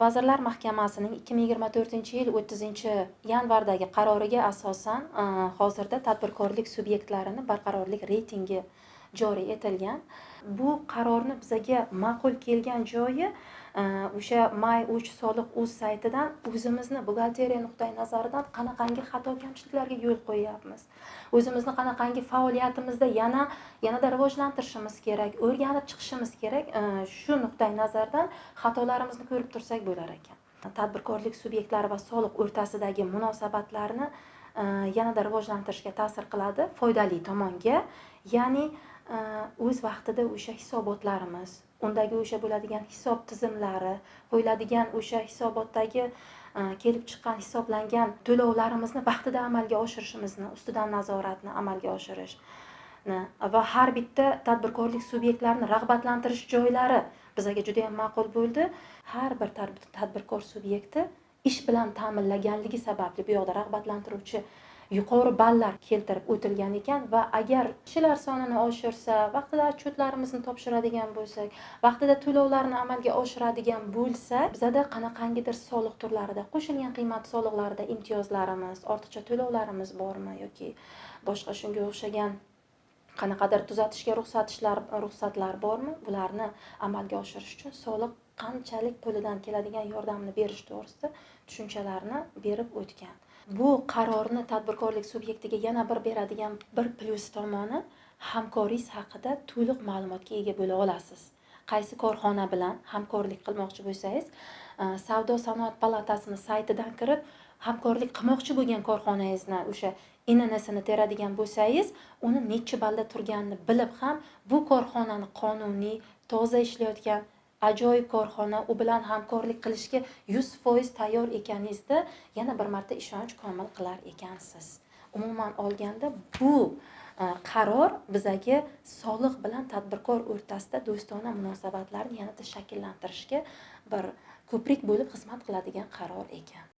vazirlar mahkamasining ikki ming yigirma to'rtinchi yil o'ttizinchi yanvardagi qaroriga asosan hozirda tadbirkorlik subyektlarini barqarorlik reytingi joriy etilgan. Bu qarorni bizaga ma'qul kelgan joyi e, o'sha may uch soliq uz saytidan o'zimizni buxgalteriya nuqtai nazaridan qanaqangi xato kamchiliklarga yo'l qo'yyapmiz? O'zimizni qanaqangi faoliyatimizda yana yanada rivojlantirishimiz kerak o'rganib chiqishimiz kerak e, shu nuqtai nazardan xatolarimizni ko'rib tursak bo'lar ekan. Tadbirkorlik subyektlari va soliq o'rtasidagi munosabatlarni e, yanada rivojlantirishga ta'sir qiladi foydali tomonga ya'ni Э, o'z vaqtida o'sha hisobotlarimiz undagi o'sha bo'ladigan hisob tizimlari qo'yiladigan o'sha hisobotdagi e, kelib chiqqan hisoblangan to'lovlarimizni vaqtida amalga oshirishimizni ustidan nazoratni amalga oshirish va har bitta tadbirkorlik subyektlarini rag'batlantirish joylari bizaga juda yam ma'qul bo'ldi. Har bir tadbirkor subyekti ish bilan ta'minlaganligi sababli bu yoqda rag'batlantiruvchi yuqori ballar keltirib o'tilgan ekan va agar kishilar sonini oshirsa vaqtida отчетlarimizni topshiradigan bo'lsak vaqtida to'lovlarni amalga oshiradigan bo'lsak bizada qanaqangidir soliq turlarida qo'shilgan qiymat soliqlarida imtiyozlarimiz ortiqcha to'lovlarimiz bormi yoki boshqa shunga o'xshagan qanaqadir tuzatishga ruxsatishlar ruxsatlar bormi? Bularni amalga oshirish uchun soliq qanchalik qo'lidan keladigan yordamni berish to'g'risida tushunchalarni berib o'tgan. Bu qarorni tadbirkorlik subyektiga yana bir beradigan bir plyus tomoni hamkoringiz haqida to'liq ma'lumotga ega bo'la olasiz. Qaysi korxona bilan hamkorlik qilmoqchi bo'lsangiz e, savdo sanoat palatasini saytidan kirib hamkorlik qilmoqchi bo'lgan korxonangizni o'sha innsini teradigan bo'lsangiz uni nechi balla turganini bilib ham bu korxonani qonuniy toza ishlayotgan ajoyib korxona u bilan hamkorlik qilishga yuz foiz tayyor ekaningizda yana bir marta ishonch komil qilar ekansiz. Umuman olganda bu e, qaror bizaga soliq bilan tadbirkor o'rtasida do'stona munosabatlarni yanada shakllantirishga bir ko'prik bo'lib xizmat qiladigan qaror ekan.